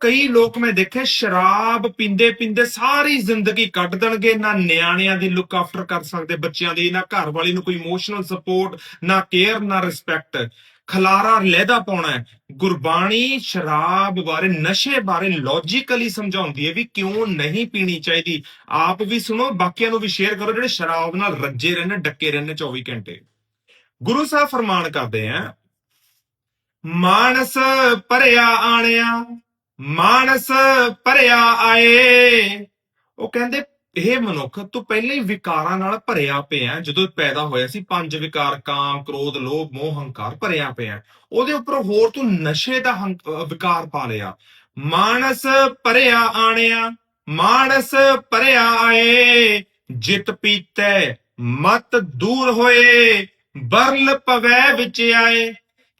ਕਈ ਲੋਕ ਮੈਂ ਦੇਖੇ ਸ਼ਰਾਬ ਪੀਂਦੇ ਪੀਂਦੇ ਸਾਰੀ ਜ਼ਿੰਦਗੀ ਕੱਢ ਦੇਣਗੇ, ਨਾ ਨਿਆਣਿਆਂ ਦੀ ਲੁੱਕ ਆਫਟਰ ਕਰ ਸਕਦੇ, ਬੱਚਿਆਂ ਦੀ, ਨਾ ਘਰ ਵਾਲੀ ਨੂੰ ਕੋਈ ਇਮੋਸ਼ਨਲ ਸਪੋਰਟ ਨਾ ਕੇਅਰ ਨਾ ਰਿਸਪੈਕਟ ਖਲਾਰਾ ਲਹਿਦਾ ਪਾਉਣਾ ਹੈ। ਗੁਰਬਾਣੀ ਸ਼ਰਾਬ ਬਾਰੇ, ਨਸ਼ੇ ਬਾਰੇ ਲੌਜੀਕਲੀ ਸਮਝਾਉਂਦੀ ਹੈ ਵੀ ਕਿਉਂ ਨਹੀਂ ਪੀਣੀ ਚਾਹੀਦੀ। ਆਪ ਵੀ ਸੁਣੋ, ਬਾਕੀਆਂ ਨੂੰ ਵੀ ਸ਼ੇਅਰ ਕਰੋ, ਜਿਹੜੇ ਸ਼ਰਾਬ ਨਾਲ ਰੱਜੇ ਰਹਿੰਦੇ, ਡੱਕੇ ਰਹਿੰਦੇ 24 ਘੰਟੇ। ਗੁਰੂ ਸਾਹਿਬ ਫਰਮਾਨ ਕਰਦੇ ਆ, ਮਾਨਸ ਭਰਿਆ ਆਣਿਆ ਮਾਨਸ ਭਰਿਆ ਆਏ। ਉਹ ਕਹਿੰਦੇ, ਇਹ ਮਨੁੱਖ ਤੂੰ ਪਹਿਲੇ ਹੀ ਵਿਕਾਰਾਂ ਨਾਲ ਭਰਿਆ ਪਿਆ ਜਦੋਂ ਪੈਦਾ ਹੋਇਆ ਸੀ, ਪੰਜ ਵਿਕਾਰ, ਕਾਮ, ਕ੍ਰੋਧ, ਲੋਭ, ਮੋਹ, ਹੰਕਾਰ ਭਰਿਆ ਪਿਆ ਉਹਦੇ ਉੱਪਰ ਹੋਰ ਤੂੰ ਨਸ਼ੇ ਦਾ ਵਿਕਾਰ ਪਾ ਲਿਆ। ਮਾਨਸ ਭਰਿਆ ਆਣਿਆ, ਮਾਨਸ ਭਰਿਆ ਆਏ। ਜਿਤ ਪੀਤੈ, ਮਤ ਦੂਰ ਹੋਏ, ਬਰਲ ਪਵੈ ਵਿੱਚ ਆਏ।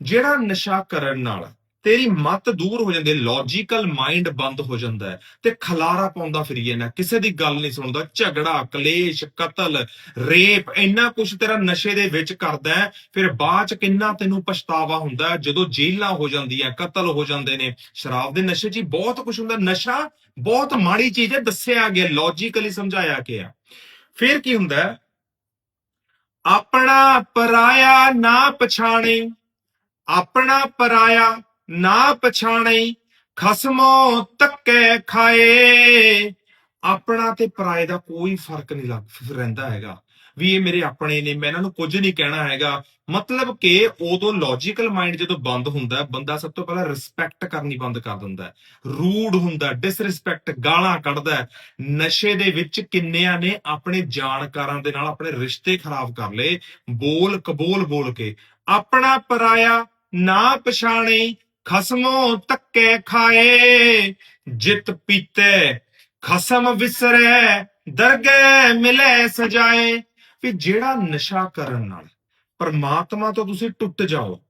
ਜਿਹੜਾ ਨਸ਼ਾ ਕਰਨ ਨਾਲ ਤੇਰੀ ਮਤ ਦੂਰ ਹੋ ਜਾਂਦੀ ਹੈ ਲੌਜੀਕਲ ਮਾਈਂਡ ਬੰਦ ਹੋ ਜਾਂਦਾ ਹੈ ਤੇ ਖਲਾਰਾ ਪਾਉਂਦਾ ਫਿਰੀ ਜਾਂਦਾ ਕਿਸੇ ਦੀ ਗੱਲ ਨਹੀਂ ਸੁਣਦਾ, ਝਗੜਾ, ਕਲੇਸ਼, ਕਤਲ, ਰੇਪ, ਇੰਨਾ ਕੁਝ ਤੇਰਾ ਨਸ਼ੇ ਦੇ ਵਿੱਚ ਕਰਦਾ ਹੈ। ਫਿਰ ਬਾਅਦ ਚ ਕਿੰਨਾ ਤੈਨੂੰ ਪਛਤਾਵਾ ਹੁੰਦਾ ਜਦੋਂ ਜੇਲਾਂ ਹੋ ਜਾਂਦੀਆਂ, ਕਤਲ ਹੋ ਜਾਂਦੇ ਨੇ। ਸ਼ਰਾਬ ਦੇ ਨਸ਼ੇ 'ਚ ਹੀ ਬਹੁਤ ਕੁਝ ਹੁੰਦਾ, ਨਸ਼ਾ ਬਹੁਤ ਮਾੜੀ ਚੀਜ਼ ਹੈ, ਦੱਸਿਆ ਗਿਆ ਲੌਜੀਕਲੀ ਸਮਝਾਇਆ ਗਿਆ। ਫਿਰ ਕੀ ਹੁੰਦਾ ਆਪਣਾ ਪਰਾਇਆ ਨਾ ਪਛਾਣੇ, ਆਪਣਾ ਪਰਾਇਆ ਨਾ ਪਛਾਣੇ, ਖਸਮੋ ਤੱਕੇ ਖਾਏ। ਆਪਣਾ ਤੇ ਪਰਾਏ ਦਾ ਕੋਈ ਫ਼ਰਕ ਨਹੀਂ ਲੱਗ ਰਹਿੰਦਾ ਹੈਗਾ। ਵੀ ਇਹ ਮੇਰੇ ਆਪਣੇ ਨੇ, ਮੈਂ ਇਹਨਾਂ ਨੂੰ ਕੁਝ ਨਹੀਂ ਕਹਿਣਾ ਹੈਗਾ। ਮਤਲਬ ਕਿ ਉਦੋਂ ਲੌਜੀਕਲ ਮਾਈਂਡ ਜਦੋਂ ਬੰਦ ਹੁੰਦਾ, ਬੰਦਾ ਸਭ ਤੋਂ ਪਹਿਲਾਂ ਰਿਸਪੈਕਟ ਕਰਨੀ ਬੰਦ ਕਰ ਦਿੰਦਾ ਹੈ। ਰੂਡ ਹੁੰਦਾ ਡਿਸਰਿਸਪੈਕਟ ਗਾਲਾਂ ਕੱਢਦਾ ਨਸ਼ੇ ਦੇ ਵਿੱਚ ਕਿੰਨਿਆਂ ਨੇ ਆਪਣੇ ਜਾਣਕਾਰਾਂ ਦੇ ਨਾਲ ਆਪਣੇ ਰਿਸ਼ਤੇ ਖਰਾਬ ਕਰ ਲਏ ਬੋਲ ਕਬੋਲ ਬੋਲ ਕੇ। ਆਪਣਾ ਪਰਾਇਆ ਨਾ ਪਛਾਣੇ ਖਸਮੋ ਧੱਕੇ ਖਾਏ, ਜਿਤ ਪੀਤੇ, ਖਸਮ ਵਿਸਰੈ, ਦਰਗਹਿ ਮਿਲੇ ਸਜਾਏ। ਵੀ ਜਿਹੜਾ ਨਸ਼ਾ ਕਰਨ ਨਾਲ ਪਰਮਾਤਮਾ ਤੋਂ ਤੁਸੀਂ ਟੁੱਟ ਜਾਓ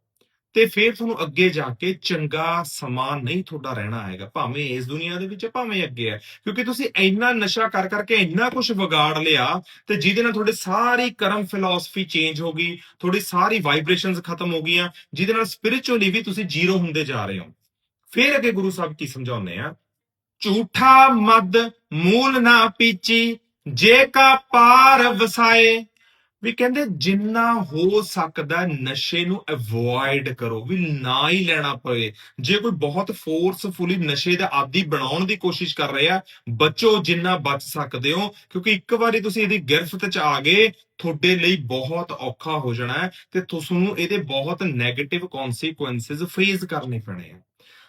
ਤੇ ਫਿਰ ਤੁਹਾਨੂੰ ਅੱਗੇ ਜਾ ਕੇ ਚੰਗਾ ਸਮਾਂ ਨਹੀਂ ਤੁਹਾਡਾ ਰਹਿਣਾ ਹੈਗਾ। ਭਾਵੇਂ ਇਸ ਦੁਨੀਆ ਦੇ ਵਿੱਚ ਭਾਵੇਂ ਅੱਗੇ ਹੈ। ਕਿਉਂਕਿ ਤੁਸੀਂ ਇੰਨਾ ਨਸ਼ਾ ਕਰ ਕਰਕੇ ਇੰਨਾ ਕੁਝ ਵਿਗਾੜ ਲਿਆ ਤੇ ਜਿਹਦੇ ਨਾਲ ਤੁਹਾਡੀ ਸਾਰੀ ਕਰਮ ਫਿਲਾਸਫੀ ਚੇਂਜ ਹੋ ਗਈ, ਤੁਹਾਡੀ ਸਾਰੀ ਵਾਈਬ੍ਰੇਸ਼ਨਸ ਖਤਮ ਹੋ ਗਈਆਂ, ਜਿਹਦੇ ਨਾਲ ਸਪਿਰਚੁਅਲੀ ਵੀ ਤੁਸੀਂ ਜ਼ੀਰੋ ਹੁੰਦੇ ਜਾ ਰਹੇ ਹੋ। ਫਿਰ ਅੱਗੇ ਗੁਰੂ ਸਾਹਿਬ ਕੀ ਸਮਝਾਉਂਦੇ ਆ? ਝੂਠਾ ਮਦ ਮੂਲ ਨਾ ਪੀਚੀ, ਜੇ ਕਾ ਪਾਰ ਵਸਾਏ ਵੀ ਕਹਿੰਦੇ ਜਿੰਨਾ ਹੋ ਸਕਦਾ ਨਸ਼ੇ ਨੂੰ ਅਵੋਇਡ ਕਰੋ, ਵੀ ਨਾ ਹੀ ਲੈਣਾ ਪਵੇ। ਜੇ ਕੋਈ ਬਹੁਤ ਫੋਰਸਫੁਲੀ ਨਸ਼ੇ ਦਾ ਆਦੀ ਬਣਾਉਣ ਦੀ ਕੋਸ਼ਿਸ਼ ਕਰ ਰਿਹਾ, ਬਚੋ ਜਿੰਨਾ ਬਚ ਸਕਦੇ ਹੋ, ਕਿਉਂਕਿ ਇੱਕ ਵਾਰੀ ਤੁਸੀਂ ਇਹਦੀ ਗਿਰਫਤ ਚ ਆ ਗਏ, ਤੁਹਾਡੇ ਲਈ ਬਹੁਤ ਔਖਾ ਹੋ ਜਾਣਾ ਤੇ ਤੁਹਾਨੂੰ ਇਹਦੇ ਬਹੁਤ 네ਗੇਟਿਵ ਕਨਸੀਕੁਐਂਸਸ ਫੇਸ ਕਰਨੇ ਪੈਣੇ ਆ।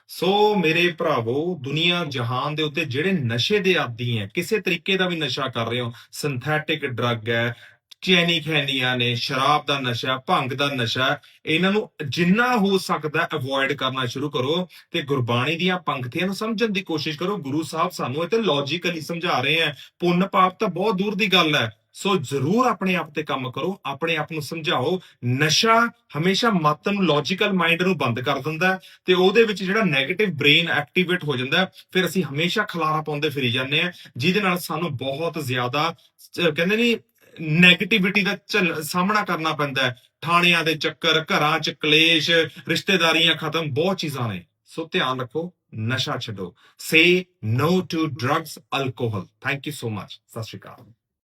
ਸੋ ਮੇਰੇ ਭਰਾਵੋ, ਦੁਨੀਆ ਜਹਾਨ ਦੇ ਉੱਤੇ ਜਿਹੜੇ ਨਸ਼ੇ ਦੇ ਆਦੀ ਹੈ, ਕਿਸੇ ਤਰੀਕੇ ਦਾ ਵੀ ਨਸ਼ਾ ਕਰ ਰਹੇ ਹੋ ਸਿੰਥੈਟਿਕ ਡਰੱਗ ਹੈ ਚੈਨੀ ਖੈਨੀਆਂ ਨੇ, ਸ਼ਰਾਬ ਦਾ ਨਸ਼ਾ, ਭੰਗ ਦਾ ਨਸ਼ਾ, ਇਹਨਾਂ ਨੂੰ ਜਿੰਨਾ ਹੋ ਸਕਦਾ ਅਵੋਇਡ ਕਰਨਾ ਸ਼ੁਰੂ ਕਰੋ ਤੇ ਗੁਰਬਾਣੀ ਦੀਆਂ ਪੰਕਤੀਆਂ ਨੂੰ ਸਮਝਣ ਦੀ ਕੋਸ਼ਿਸ਼ ਕਰੋ। ਗੁਰੂ ਸਾਹਿਬ ਸਾਨੂੰ ਇਹ ਤੇ ਲੌਜੀਕਲੀ ਸਮਝਾ ਰਹੇ ਆ ਪੁੰਨ ਪਾਪ ਤਾਂ ਬਹੁਤ ਦੂਰ ਦੀ ਗੱਲ ਹੈ। ਸੋ ਜ਼ਰੂਰ ਆਪਣੇ ਆਪ ਤੇ ਕੰਮ ਕਰੋ, ਆਪਣੇ ਆਪ ਨੂੰ ਸਮਝਾਓ। ਨਸ਼ਾ ਹਮੇਸ਼ਾ ਮਤ ਨੂੰ ਲੌਜੀਕਲ ਮਾਈਂਡ ਨੂੰ ਬੰਦ ਕਰ ਦਿੰਦਾ ਤੇ ਉਹਦੇ ਵਿੱਚ ਜਿਹੜਾ 네ਗੇਟਿਵ ਬ੍ਰੇਨ ਐਕਟੀਵੇਟ ਹੋ ਜਾਂਦਾ ਫਿਰ ਅਸੀਂ ਹਮੇਸ਼ਾ ਖਲਾਰਾ ਪਾਉਂਦੇ ਫਿਰੀ ਜਾਂਦੇ ਆ ਜਿਹਦੇ ਨਾਲ ਸਾਨੂੰ ਬਹੁਤ ਜ਼ਿਆਦਾ ਕਹਿੰਦੇ ਨਹੀਂ ਨੈਗੇਟਿਵਿਟੀ ਦਾ ਝੱਲ- ਸਾਹਮਣਾ ਕਰਨਾ ਪੈਂਦਾ ਹੈ। ਥਾਣਿਆਂ ਦੇ ਚੱਕਰ, ਘਰਾਂ ਚ ਕਲੇਸ਼, ਰਿਸ਼ਤੇਦਾਰੀਆਂ ਖਤਮ, ਬਹੁਤ ਚੀਜ਼ਾਂ ਨੇ। ਸੋ ਧਿਆਨ ਰੱਖੋ, ਨਸ਼ਾ ਛੱਡੋ। Say no to drugs alcohol thank you so much Sat Sri Akal.